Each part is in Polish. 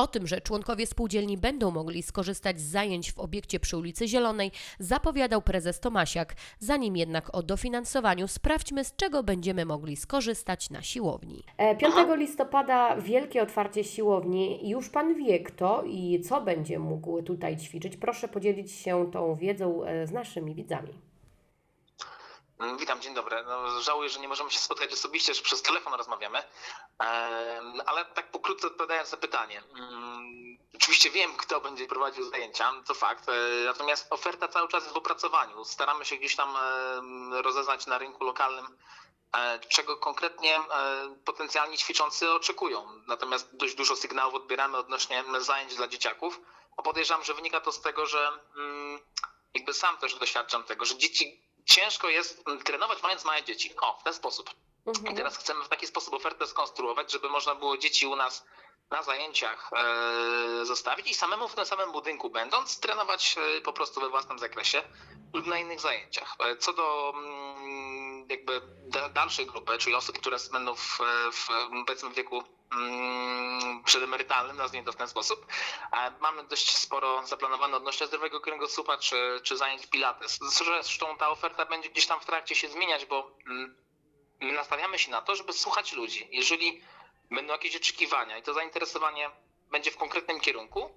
O tym, że członkowie spółdzielni będą mogli skorzystać z zajęć w obiekcie przy ulicy Zielonej, zapowiadał prezes Tomasiak. Zanim jednak o dofinansowaniu, sprawdźmy, z czego będziemy mogli skorzystać na siłowni. 5 E, listopada wielkie otwarcie siłowni. Już Pan wie kto i co będzie mógł tutaj ćwiczyć. Proszę podzielić się tą wiedzą e, z naszymi widzami. Mm, Witam, dzień dobry. No, żałuję, że nie możemy się spotkać osobiście, że przez telefon rozmawiamy, ale tak pokrótce odpowiadając na pytanie. Mm, Oczywiście wiem, kto będzie prowadził zajęcia, to fakt, e, natomiast oferta cały czas jest w opracowaniu. Staramy się gdzieś tam rozeznać na rynku lokalnym, e, czego konkretnie e, potencjalni ćwiczący oczekują. Natomiast dość dużo sygnałów odbieramy odnośnie zajęć dla dzieciaków. A podejrzewam, że wynika to z tego, że mm, jakby sam też doświadczam tego, że dzieci ciężko jest trenować mając małe dzieci. O, w ten sposób. I teraz chcemy w taki sposób ofertę skonstruować, żeby można było dzieci u nas na zajęciach e, zostawić i samemu w tym samym budynku będąc trenować e, po prostu we własnym zakresie lub na innych zajęciach. E, Co do mm, jakby da, dalszej grupy, czyli osób, które będą w, w powiedzmy w wieku przedemerytalnym, nazwijmy to w ten sposób, e, mamy dość sporo zaplanowane odnośnie zdrowego kręgosłupa czy, czy zajęć pilates. Zresztą ta oferta będzie gdzieś tam w trakcie się zmieniać, bo mm, my nastawiamy się na to, żeby słuchać ludzi. Jeżeli będą jakieś oczekiwania i to zainteresowanie będzie w konkretnym kierunku,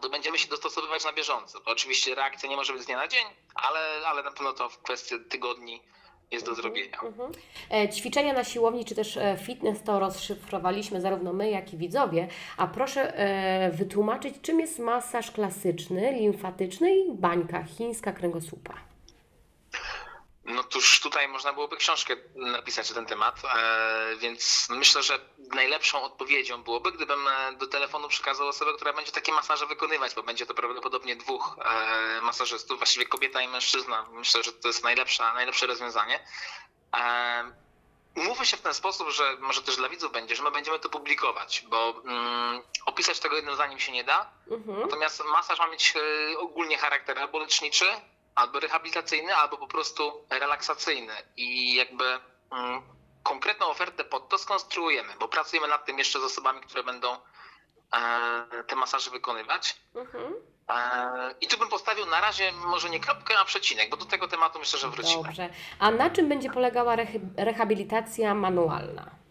to będziemy się dostosowywać na bieżąco. Oczywiście reakcja nie może być z dnia na dzień, ale, ale na pewno to w kwestii tygodni jest do zrobienia. Mhm. E, Ćwiczenia na siłowni czy też e, fitness to rozszyfrowaliśmy zarówno my, jak i widzowie. A proszę e, wytłumaczyć, czym jest masaż klasyczny, limfatyczny i bańka chińska kręgosłupa. No tuż tutaj można byłoby książkę napisać na ten temat, e, więc myślę, że najlepszą odpowiedzią byłoby, gdybym e, do telefonu przekazał osobę, która będzie takie masaże wykonywać, bo będzie to prawdopodobnie dwóch e, masażystów, właściwie kobieta i mężczyzna. Myślę, że to jest najlepsza, najlepsze rozwiązanie. Umówmy się w ten sposób, że może też dla widzów będzie, że my będziemy to publikować, bo mm, opisać tego jednym zdaniem się nie da. Mhm. Natomiast masaż ma mieć e, ogólnie charakter albo leczniczy, albo rehabilitacyjny, albo po prostu relaksacyjny. I jakby mm, konkretną ofertę pod to skonstruujemy, bo pracujemy nad tym jeszcze z osobami, które będą e, te masaże wykonywać. Mhm. E, I tu bym postawił na razie może nie kropkę, a przecinek, bo do tego tematu myślę, że wrócimy. Dobrze. A na czym będzie polegała rehabilitacja manualna?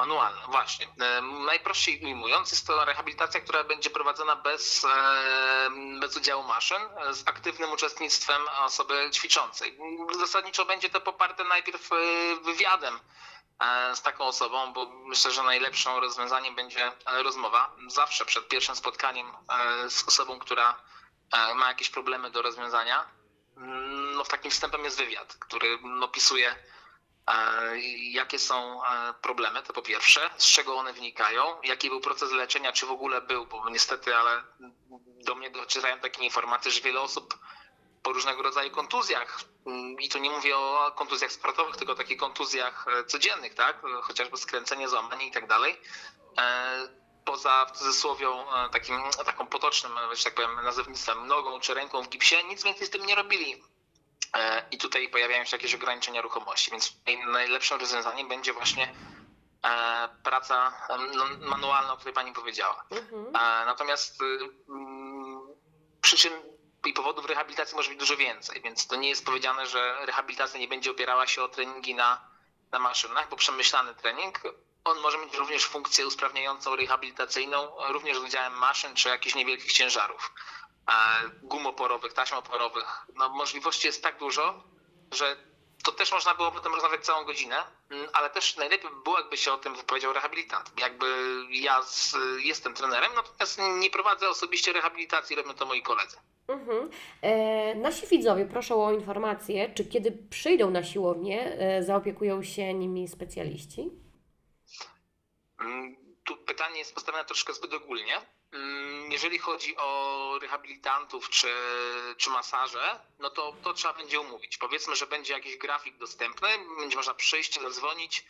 Manualna, właśnie. E, Najprościej ujmując, jest to rehabilitacja, która będzie prowadzona bez, e, bez udziału maszyn, e, z aktywnym uczestnictwem osoby ćwiczącej. Zasadniczo będzie to poparte najpierw wywiadem z taką osobą, bo myślę, że najlepszym rozwiązaniem będzie rozmowa. Zawsze przed pierwszym spotkaniem z osobą, która ma jakieś problemy do rozwiązania, mm, no, takim wstępem jest wywiad, który opisuje Jakie są e, problemy, to po pierwsze, z czego one wynikają, jaki był proces leczenia, czy w ogóle był, bo niestety, ale do mnie docierają takie informacje, że wiele osób po różnego rodzaju kontuzjach, mm, i tu nie mówię o kontuzjach sportowych, tylko o takich kontuzjach e, codziennych, tak, chociażby skręcenie, złamanie i tak dalej, e, poza w cudzysłowie e, takim, taką potocznym, że tak powiem, nazewnictwem nogą czy ręką w gipsie, nic więcej z tym nie robili. E, I tutaj pojawiają się jakieś ograniczenia ruchomości, więc najlepszym rozwiązaniem będzie właśnie e, praca no, manualna, o której Pani powiedziała. Mhm. E, Natomiast y, mm, przyczyn i powodów rehabilitacji może być dużo więcej, więc to nie jest powiedziane, że rehabilitacja nie będzie opierała się o treningi na, na maszynach, bo przemyślany trening, on może mieć również funkcję usprawniającą rehabilitacyjną, również z udziałem maszyn czy jakichś niewielkich ciężarów gum oporowych, taśm oporowych. No, możliwości jest tak dużo, że to też można było o tym rozmawiać całą godzinę, mm, ale też najlepiej by było, jakby się o tym wypowiedział rehabilitant. Jakby ja z, jestem trenerem, natomiast nie prowadzę osobiście rehabilitacji, robią to moi koledzy. Mhm. E, nasi widzowie proszą o informację, czy kiedy przyjdą na siłownię, e, zaopiekują się nimi specjaliści? Mm, Tu pytanie jest postawione troszkę zbyt ogólnie. Mm, Jeżeli chodzi o rehabilitantów czy, czy masaże, no to to trzeba będzie umówić. Powiedzmy, że będzie jakiś grafik dostępny, będzie można przyjść, zadzwonić.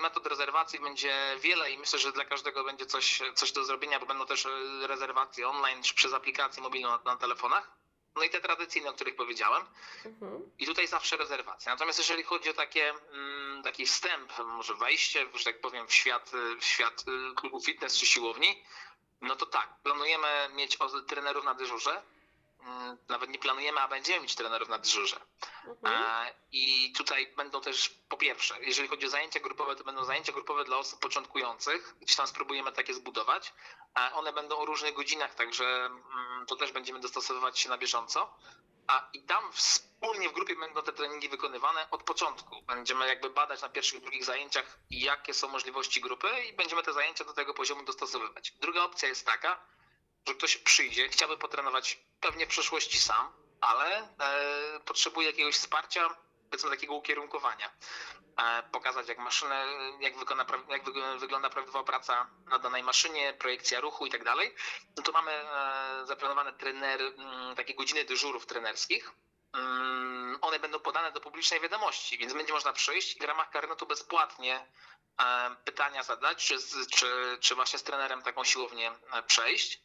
Metod rezerwacji będzie wiele i myślę, że dla każdego będzie coś, coś do zrobienia, bo będą też rezerwacje online czy przez aplikację mobilną na, na telefonach. No i te tradycyjne, o których powiedziałem. Mhm. I tutaj zawsze rezerwacja. Natomiast jeżeli chodzi o takie, mm, taki wstęp, może wejście, że tak powiem, w świat, w świat y, klubu fitness czy siłowni, no to tak, planujemy mieć trenerów na dyżurze. Mm, Nawet nie planujemy, a będziemy mieć trenerów na dyżurze. Mhm. E, I tutaj będą też, po pierwsze, jeżeli chodzi o zajęcia grupowe, to będą zajęcia grupowe dla osób początkujących. Gdzieś tam spróbujemy takie zbudować. E, One będą o różnych godzinach, także mm, to też będziemy dostosowywać się na bieżąco. A i tam wspólnie w grupie będą te treningi wykonywane od początku. Będziemy jakby badać na pierwszych, drugich zajęciach, jakie są możliwości grupy i będziemy te zajęcia do tego poziomu dostosowywać. Druga opcja jest taka, że ktoś przyjdzie, chciałby potrenować pewnie w przyszłości sam, ale e, potrzebuje jakiegoś wsparcia, powiedzmy takiego ukierunkowania. E, pokazać jak maszynę, jak, wykona, jak wyg- wygląda prawidłowa praca na danej maszynie, projekcja ruchu i tak dalej. No to mamy e, zaplanowane trener, mm, takie godziny dyżurów trenerskich. Mm, One będą podane do publicznej wiadomości, więc będzie można przyjść i w ramach karnetu bezpłatnie e, pytania zadać, czy, czy, czy właśnie z trenerem taką siłownię e, przejść.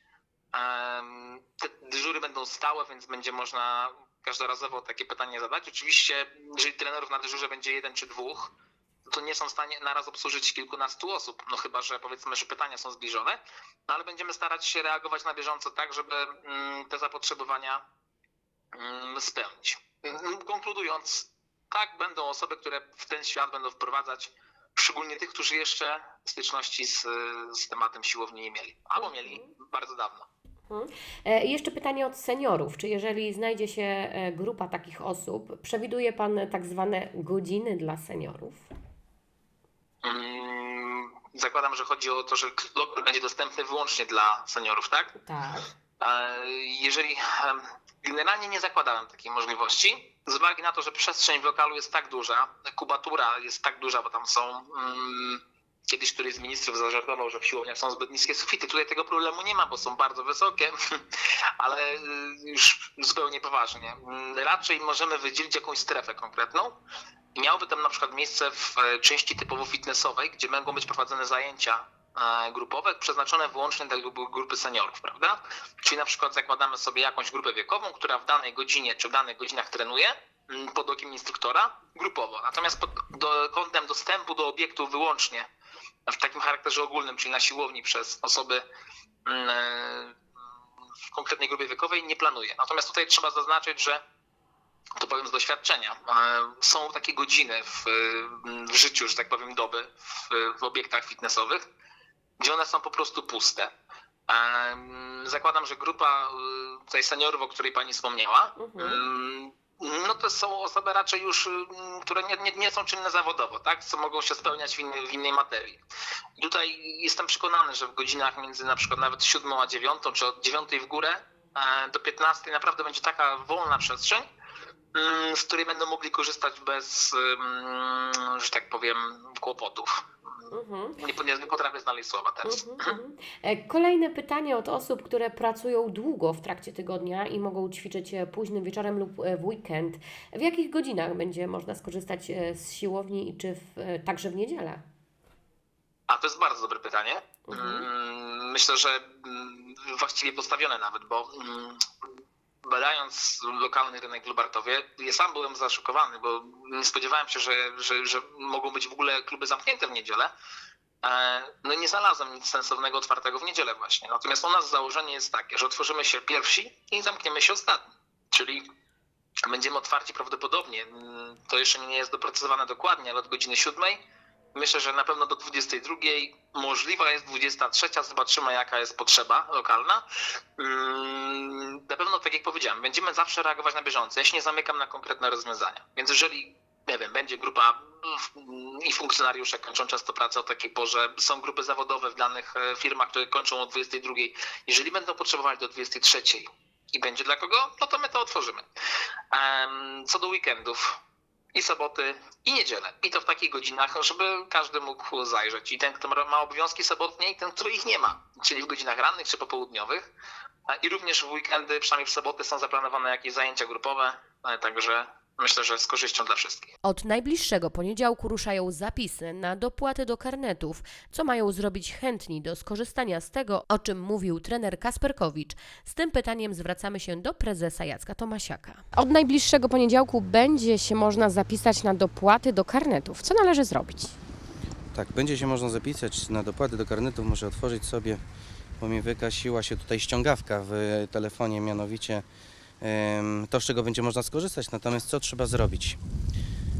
Te dyżury będą stałe, więc będzie można każdorazowo takie pytanie zadać. Oczywiście, jeżeli trenerów na dyżurze będzie jeden czy dwóch, to nie są w stanie naraz obsłużyć kilkunastu osób. No chyba, że powiedzmy, że pytania są zbliżone, no ale będziemy starać się reagować na bieżąco tak, żeby mm, te zapotrzebowania mm, spełnić. Mm, Konkludując, tak, będą osoby, które w ten świat będą wprowadzać, szczególnie tych, którzy jeszcze styczności z, z tematem siłowni nie mieli, albo mieli bardzo dawno. E, i Jeszcze pytanie od seniorów. Czy jeżeli znajdzie się e, grupa takich osób, przewiduje Pan tak zwane godziny dla seniorów? Mm, Zakładam, że chodzi o to, że lokal będzie dostępny wyłącznie dla seniorów, tak? Tak. E, Jeżeli generalnie nie zakładałem takiej możliwości, z uwagi na to, że przestrzeń w lokalu jest tak duża, kubatura jest tak duża, bo tam są. mm, Kiedyś któryś z ministrów zażartował, że w siłowniach są zbyt niskie sufity. Tutaj tego problemu nie ma, bo są bardzo wysokie, ale y, już zupełnie poważnie. Mm, Raczej możemy wydzielić jakąś strefę konkretną. I miałoby tam na przykład miejsce w e, części typowo fitnessowej, gdzie mogą być prowadzone zajęcia e, grupowe przeznaczone wyłącznie dla gru- grupy seniorów, prawda? Czyli na przykład zakładamy sobie jakąś grupę wiekową, która w danej godzinie czy w danych godzinach trenuje mm, pod okiem instruktora grupowo. Natomiast pod do, kątem dostępu do obiektu wyłącznie w takim charakterze ogólnym, czyli na siłowni przez osoby mm, e, w konkretnej grupie wiekowej nie planuje. Natomiast tutaj trzeba zaznaczyć, że to powiem z doświadczenia. e, Są takie godziny w, w życiu, że tak powiem, doby w, w obiektach fitnessowych, gdzie one są po prostu puste. Zakładam, że grupa tutaj seniorów, o której pani wspomniała, Mhm. No to są osoby raczej już, ym, które nie, nie, nie są czynne zawodowo, tak? Co mogą się spełniać w innej, w innej materii. I tutaj jestem przekonany, że w godzinach między na przykład nawet 7 a 9, czy od 9 w górę e, do 15 naprawdę będzie taka wolna przestrzeń, ym, z której będą mogli korzystać bez, że tak powiem, kłopotów. Mhm. Nie, nie, nie potrafię znaleźć słowa teraz. Mhm, mhm. E, Kolejne pytanie od osób, które pracują długo w trakcie tygodnia i mogą ćwiczyć e, późnym wieczorem lub e, w weekend. W jakich godzinach będzie można skorzystać z siłowni i czy w, także w niedzielę? A to jest bardzo dobre pytanie. Mhm. Mm, Myślę, że mm, właściwie postawione nawet, bo mm, badając lokalny rynek w Lubartowie, ja sam byłem zaszokowany, bo nie spodziewałem się, że, że, że mogą być w ogóle kluby zamknięte w niedzielę. E, No nie znalazłem nic sensownego otwartego w niedzielę właśnie. Natomiast u nas założenie jest takie, że otworzymy się pierwsi i zamkniemy się ostatni. Czyli będziemy otwarci prawdopodobnie, mm, to jeszcze nie jest doprecyzowane dokładnie, ale od godziny siódmej Myślę, że na pewno do 22. Możliwa jest 23. Zobaczymy, jaka jest potrzeba lokalna. Mm, Na pewno, tak jak powiedziałem, będziemy zawsze reagować na bieżąco. Ja się nie zamykam na konkretne rozwiązania. Więc jeżeli, nie wiem, będzie grupa i funkcjonariusze kończą często pracę o takiej porze, są grupy zawodowe w danych e, firmach, które kończą o 22. Jeżeli będą potrzebować do 23 i będzie dla kogo, no to my to otworzymy. Co do weekendów, i soboty, i niedzielę. I to w takich godzinach, żeby każdy mógł zajrzeć. I ten, kto ma obowiązki sobotnie, i ten, który ich nie ma. Czyli w godzinach rannych czy popołudniowych. A I również w weekendy, przynajmniej w soboty, są zaplanowane jakieś zajęcia grupowe. e, Także myślę, że z korzyścią dla wszystkich. Od najbliższego poniedziałku ruszają zapisy na dopłaty do karnetów, co mają zrobić chętni do skorzystania z tego, o czym mówił trener Kasperkowicz. Z tym pytaniem zwracamy się do prezesa Jacka Tomasiaka. Od najbliższego poniedziałku będzie się można zapisać na dopłaty do karnetów. Co należy zrobić? Tak, będzie się można zapisać na dopłaty do karnetów, muszę otworzyć sobie, bo mi wykasiła się tutaj ściągawka w telefonie, mianowicie to, z czego będzie można skorzystać. Natomiast co trzeba zrobić?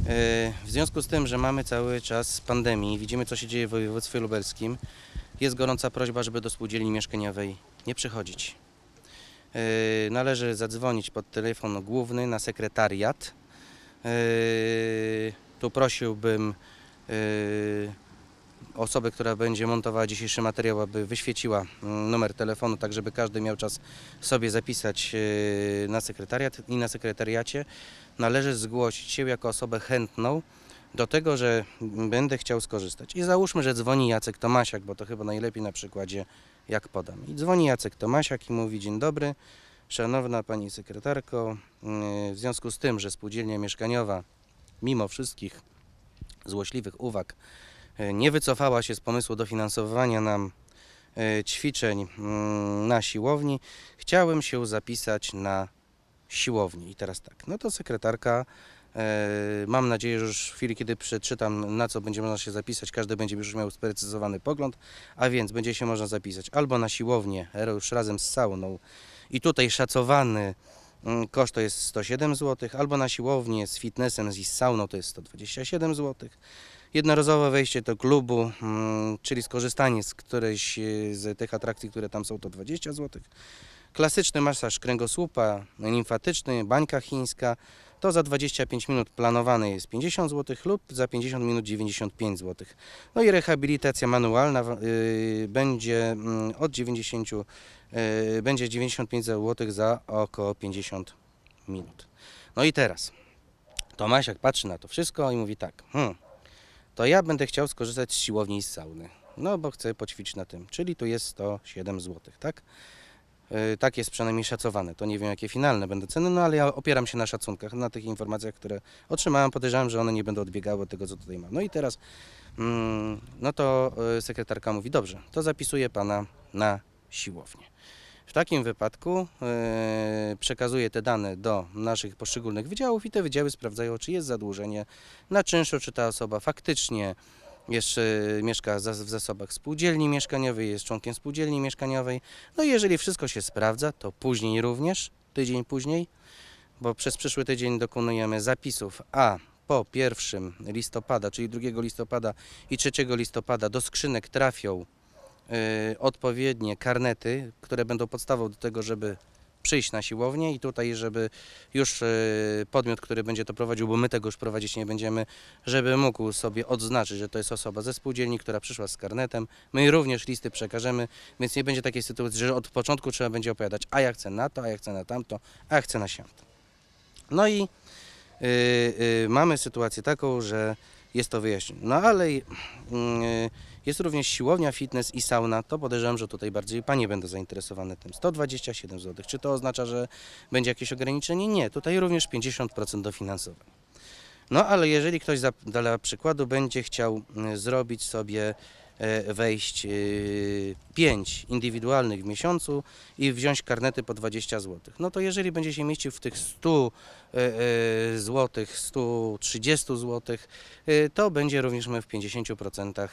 E, W związku z tym, że mamy cały czas pandemii, widzimy co się dzieje w województwie lubelskim, jest gorąca prośba, żeby do spółdzielni mieszkaniowej nie przychodzić. E, Należy zadzwonić pod telefon główny na sekretariat. E, Tu prosiłbym osobę, która będzie montowała dzisiejszy materiał, aby wyświeciła mm, numer telefonu, tak żeby każdy miał czas sobie zapisać e, na sekretariat i na sekretariacie należy zgłosić się jako osobę chętną do tego, że będę chciał skorzystać. I załóżmy, że dzwoni Jacek Tomasiak, bo to chyba najlepiej na przykładzie jak podam. I dzwoni Jacek Tomasiak i mówi dzień dobry, szanowna pani sekretarko, yy, w związku z tym, że spółdzielnia mieszkaniowa mimo wszystkich złośliwych uwag nie wycofała się z pomysłu dofinansowania nam e, ćwiczeń mm, na siłowni, chciałem się zapisać na siłowni. I teraz tak, no to sekretarka, e, mam nadzieję, że już w chwili, kiedy przeczytam, na co będzie można się zapisać, każdy będzie już miał sprecyzowany pogląd, a więc będzie się można zapisać albo na siłownię, e, już razem z sauną i tutaj szacowany mm, koszt to jest 107 zł, albo na siłownię z fitnessem i z sauną to jest 127 zł. Jednorazowe wejście do klubu, mm, czyli skorzystanie z którejś e, z tych atrakcji, które tam są, to 20 zł. Klasyczny masaż kręgosłupa, limfatyczny, bańka chińska, to za 25 minut planowany jest 50 zł lub za 50 minut 95 zł. No i rehabilitacja manualna y, będzie mm, od 90, y, będzie 95 zł za około 50 minut. No i teraz Tomasiak patrzy na to wszystko i mówi tak, hmm, to ja będę chciał skorzystać z siłowni i z sauny. No bo chcę poćwiczyć na tym, czyli tu jest 107 zł, tak? Yy, Tak jest przynajmniej szacowane. To nie wiem, jakie finalne będą ceny, no ale ja opieram się na szacunkach, na tych informacjach, które otrzymałem. Podejrzewam, że one nie będą odbiegały od tego, co tutaj mam. No i teraz, mm, no to yy, sekretarka mówi, dobrze, to zapisuję pana na siłownię. W takim wypadku yy, przekazuję te dane do naszych poszczególnych wydziałów i te wydziały sprawdzają, czy jest zadłużenie na czynszu, czy ta osoba faktycznie jeszcze mieszka w zasobach spółdzielni mieszkaniowej, jest członkiem spółdzielni mieszkaniowej. No i jeżeli wszystko się sprawdza, to później również, tydzień później, bo przez przyszły tydzień dokonujemy zapisów, a po 1 listopada, czyli 2 listopada i 3 listopada do skrzynek trafią odpowiednie karnety, które będą podstawą do tego, żeby przyjść na siłownię i tutaj, żeby już y, podmiot, który będzie to prowadził, bo my tego już prowadzić nie będziemy, żeby mógł sobie odznaczyć, że to jest osoba ze spółdzielni, która przyszła z karnetem. My również listy przekażemy, więc nie będzie takiej sytuacji, że od początku trzeba będzie opowiadać, a ja chcę na to, a ja chcę na tamto, a ja chcę na siamto. No i y, y, mamy sytuację taką, że jest to wyjaśnione. No ale y, jest również siłownia, fitness i sauna. To podejrzewam, że tutaj bardziej Panie będą zainteresowane tym. 127 zł. Czy to oznacza, że będzie jakieś ograniczenie? Nie. Tutaj również 50% dofinansowań. No ale jeżeli ktoś za, dla przykładu będzie chciał y, zrobić sobie wejść 5 indywidualnych w miesiącu i wziąć karnety po 20 zł. No to jeżeli będzie się mieścił w tych 100 e, zł, 130 zł, e, to będzie również my w 50%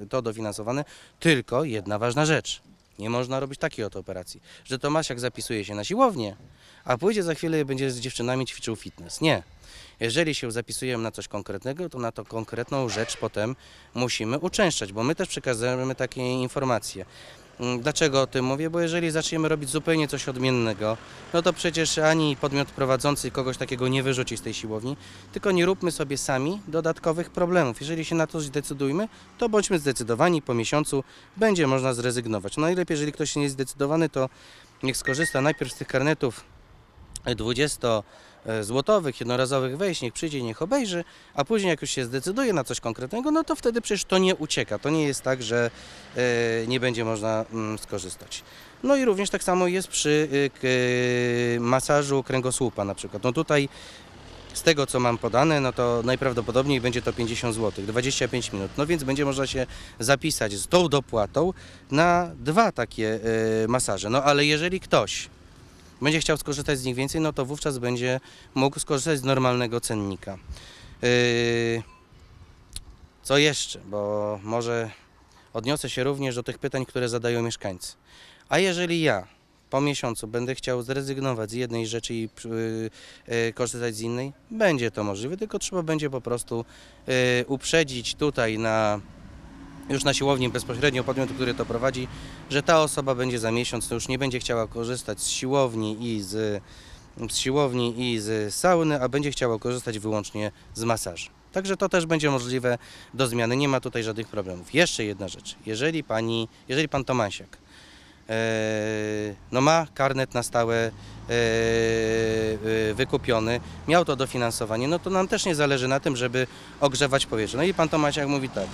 e, to dofinansowane. Tylko jedna ważna rzecz. Nie można robić takiej oto operacji, że Tomasiak zapisuje się na siłownię, a pójdzie za chwilę i będzie z dziewczynami ćwiczył fitness. Nie. Jeżeli się zapisujemy na coś konkretnego, to na tą konkretną rzecz potem musimy uczęszczać, bo my też przekazujemy takie informacje. Mm, Dlaczego o tym mówię? Bo jeżeli zaczniemy robić zupełnie coś odmiennego, no to przecież ani podmiot prowadzący kogoś takiego nie wyrzuci z tej siłowni, tylko nie róbmy sobie sami dodatkowych problemów. Jeżeli się na to zdecydujmy, to bądźmy zdecydowani, po miesiącu będzie można zrezygnować. No Najlepiej, jeżeli ktoś nie jest zdecydowany, to niech skorzysta najpierw z tych karnetów 20 złotowych, jednorazowych wejść, niech przyjdzie, niech obejrzy, a później jak już się zdecyduje na coś konkretnego, no to wtedy przecież to nie ucieka. To nie jest tak, że e, nie będzie można mm, skorzystać. No i również tak samo jest przy y, masażu kręgosłupa na przykład. No tutaj Z tego co mam podane, no to najprawdopodobniej będzie to 50 zł, 25 minut. No więc będzie można się zapisać z tą dopłatą na dwa takie e, masaże. No ale jeżeli ktoś będzie chciał skorzystać z nich więcej, no to wówczas będzie mógł skorzystać z normalnego cennika. Yy, Co jeszcze? Bo może odniosę się również do tych pytań, które zadają mieszkańcy. A jeżeli ja po miesiącu będę chciał zrezygnować z jednej rzeczy i yy, yy, korzystać z innej, będzie to możliwe, tylko trzeba będzie po prostu uprzedzić tutaj na już na siłowni bezpośrednio podmiotu, który to prowadzi, że ta osoba będzie za miesiąc, to już nie będzie chciała korzystać z siłowni i z, z siłowni i z sauny, a będzie chciała korzystać wyłącznie z masażu. Także to też będzie możliwe do zmiany, nie ma tutaj żadnych problemów. Jeszcze jedna rzecz, jeżeli pani, jeżeli pan Tomasiak e, no ma karnet na stałe e, e, wykupiony, miał to dofinansowanie, no to nam też nie zależy na tym, żeby ogrzewać powietrze. No i pan Tomasiak mówi tak,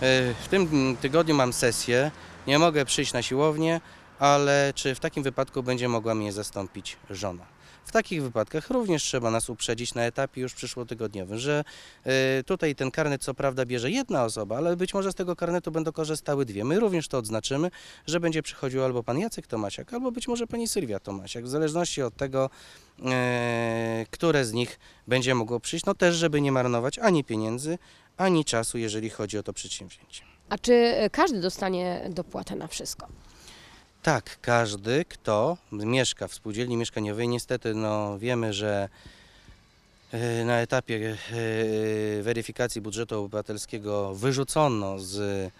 W tym tygodniu mam sesję, nie mogę przyjść na siłownię, ale czy w takim wypadku będzie mogła mnie zastąpić żona? W takich wypadkach również trzeba nas uprzedzić na etapie już przyszłotygodniowym, że e, tutaj ten karnet co prawda bierze jedna osoba, ale być może z tego karnetu będą korzystały dwie. My również to odznaczymy, że będzie przychodził albo pan Jacek Tomasiak, albo być może pani Sylwia Tomasiak, w zależności od tego, e, które z nich będzie mogło przyjść. No też, żeby nie marnować ani pieniędzy, ani czasu, jeżeli chodzi o to przedsięwzięcie. A czy e, każdy dostanie dopłatę na wszystko? Tak, każdy, kto mieszka w spółdzielni mieszkaniowej, niestety no, wiemy, że e, na etapie e, weryfikacji budżetu obywatelskiego wyrzucono z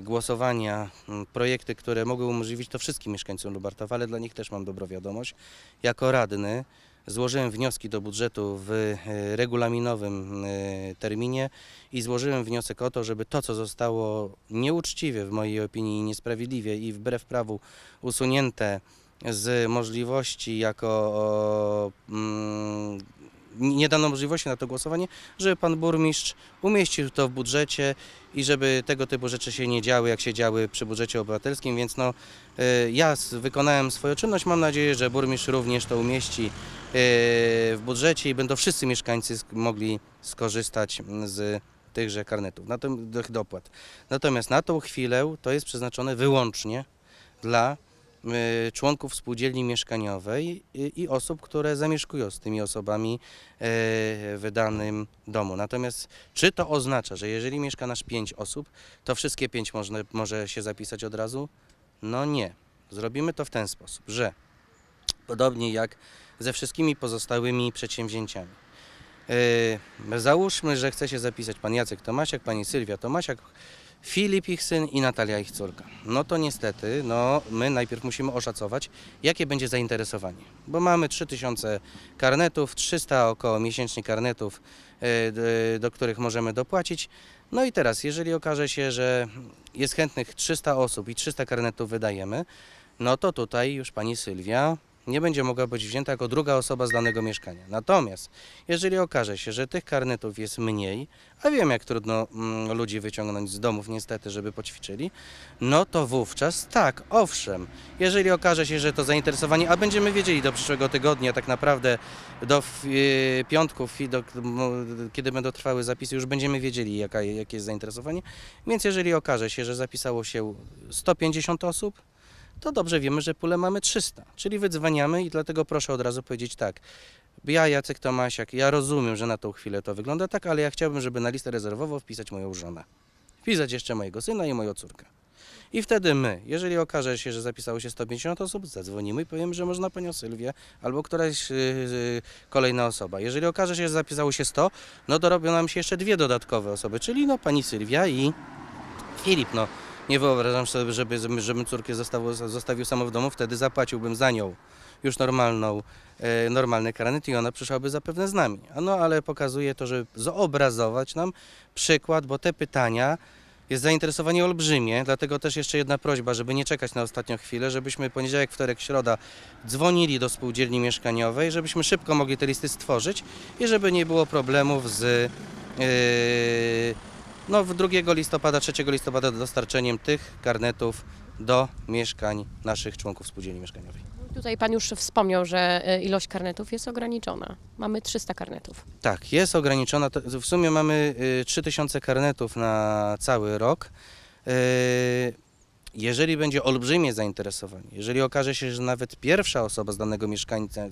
głosowania projekty, które mogły umożliwić to wszystkim mieszkańcom Lubartowa, ale dla nich też mam dobrą wiadomość. Jako radny złożyłem wnioski do budżetu w e, regulaminowym e, terminie i złożyłem wniosek o to, żeby to, co zostało nieuczciwie w mojej opinii, niesprawiedliwie i wbrew prawu usunięte z możliwości jako mm, nie dano możliwości na to głosowanie, żeby pan burmistrz umieścił to w budżecie i żeby tego typu rzeczy się nie działy, jak się działy przy budżecie obywatelskim, więc no, y, ja wykonałem swoją czynność, mam nadzieję, że burmistrz również to umieści y, w budżecie i będą wszyscy mieszkańcy mogli skorzystać z tychże karnetów, tych dopłat. Natomiast na tą chwilę to jest przeznaczone wyłącznie dla członków spółdzielni mieszkaniowej i, osób, które zamieszkują z tymi osobami e, w danym domu. Natomiast czy to oznacza, że jeżeli mieszka nasz pięć osób, to wszystkie pięć może się zapisać od razu? No nie. Zrobimy to w ten sposób, że podobnie jak ze wszystkimi pozostałymi przedsięwzięciami. Yy, załóżmy, że chce się zapisać pan Jacek Tomasiak, pani Sylwia Tomasiak, Filip ich syn i Natalia ich córka. No to niestety, no my najpierw musimy oszacować, jakie będzie zainteresowanie. Bo mamy 3000 karnetów, 300 około miesięcznie karnetów, d- do których możemy dopłacić. No i teraz, jeżeli okaże się, że jest chętnych 300 osób i 300 karnetów wydajemy, no to tutaj już pani Sylwia nie będzie mogła być wzięta jako druga osoba z danego mieszkania. Natomiast jeżeli okaże się, że tych karnetów jest mniej, a wiem jak trudno mm, ludzi wyciągnąć z domów niestety, żeby poćwiczyli, no to wówczas tak, owszem, jeżeli okaże się, że to zainteresowanie, a będziemy wiedzieli do przyszłego tygodnia tak naprawdę do yy, piątków i do, kiedy będą trwały zapisy, już będziemy wiedzieli jaka, jakie jest zainteresowanie, więc jeżeli okaże się, że zapisało się 150 osób, to dobrze wiemy, że pulę mamy 300, czyli wydzwaniamy i dlatego proszę od razu powiedzieć tak. Ja, Jacek Tomasiak, ja rozumiem, że na tą chwilę to wygląda tak, ale ja chciałbym, żeby na listę rezerwową wpisać moją żonę. Wpisać jeszcze mojego syna i moją córkę. I wtedy my, jeżeli okaże się, że zapisało się 150 osób, zadzwonimy i powiemy, że można panią Sylwię albo któraś yy, kolejna osoba. Jeżeli okaże się, że zapisało się 100, no to robią nam się jeszcze dwie dodatkowe osoby, czyli no pani Sylwia i Filip, no nie wyobrażam sobie, żeby, żebym córkę zostawił, zostawił samą w domu, wtedy zapłaciłbym za nią już normalną, e, normalny karnet i ona przyszłaby zapewne z nami. No ale pokazuje to, żeby zobrazować nam przykład, bo te pytania jest zainteresowanie olbrzymie, dlatego też jeszcze jedna prośba, żeby nie czekać na ostatnią chwilę, żebyśmy poniedziałek, wtorek, środa dzwonili do spółdzielni mieszkaniowej, żebyśmy szybko mogli te listy stworzyć i żeby nie było problemów z yy, no, w 2 listopada, 3 listopada dostarczeniem tych karnetów do mieszkań naszych członków spółdzielni mieszkaniowej. Tutaj Pan już wspomniał, że e, ilość karnetów jest ograniczona. Mamy 300 karnetów. Tak, jest ograniczona. W sumie mamy y, 3000 karnetów na cały rok. Jeżeli będzie olbrzymie zainteresowanie, jeżeli okaże się, że nawet pierwsza osoba z danego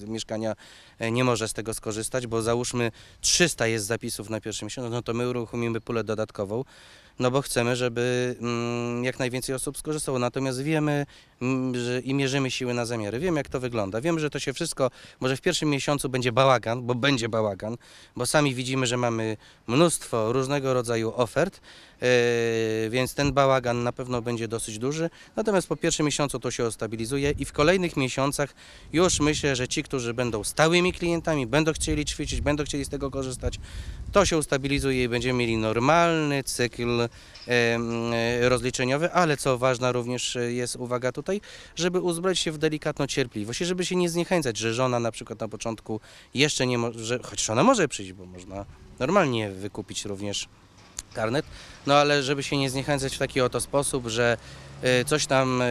mieszkania e, nie może z tego skorzystać, bo załóżmy 300 jest zapisów na pierwszy miesiąc, no to my uruchomimy pulę dodatkową, no bo chcemy, żeby mm, jak najwięcej osób skorzystało. Natomiast wiemy mm, że i mierzymy siły na zamiary. Wiemy, jak to wygląda. Wiemy, że to się wszystko, może w pierwszym miesiącu będzie bałagan, bo będzie bałagan, bo sami widzimy, że mamy mnóstwo różnego rodzaju ofert, yy, więc ten bałagan na pewno będzie dosyć duży. Natomiast po pierwszym miesiącu to się ustabilizuje i w kolejnych miesiącach już myślę, że ci, którzy będą stałymi klientami, będą chcieli ćwiczyć, będą chcieli z tego korzystać, to się ustabilizuje i będziemy mieli normalny cykl e, rozliczeniowy, ale co ważna również e, jest uwaga tutaj, żeby uzbroić się w delikatną cierpliwość i żeby się nie zniechęcać, że żona na przykład na początku jeszcze nie może, chociaż ona może przyjść, bo można normalnie wykupić również karnet, no ale żeby się nie zniechęcać w taki oto sposób, że e, coś tam, e,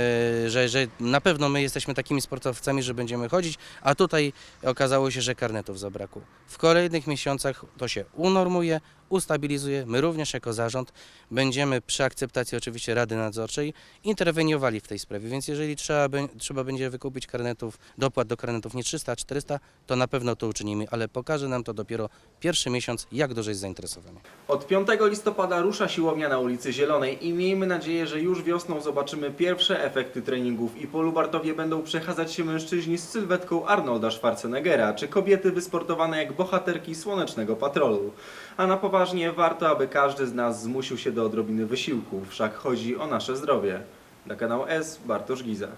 że, że na pewno my jesteśmy takimi sportowcami, że będziemy chodzić, a tutaj okazało się, że karnetów zabrakło. W kolejnych miesiącach to się unormuje, ustabilizuje. My również jako zarząd będziemy przy akceptacji oczywiście Rady Nadzorczej interweniowali w tej sprawie, więc jeżeli trzeba, trzeba będzie wykupić karnetów, dopłat do karnetów nie 300, a 400, to na pewno to uczynimy, ale pokaże nam to dopiero pierwszy miesiąc, jak duże jest zainteresowanie. Od 5 listopada rusza siłownia na ulicy Zielonej i miejmy nadzieję, że już wiosną zobaczymy pierwsze efekty treningów i po Lubartowie będą przechadzać się mężczyźni z sylwetką Arnolda Schwarzeneggera, czy kobiety wysportowane jak bohaterki Słonecznego Patrolu. A na poważnie warto, aby każdy z nas zmusił się do odrobiny wysiłku, wszak chodzi o nasze zdrowie. Dla kanału S Bartosz Giza.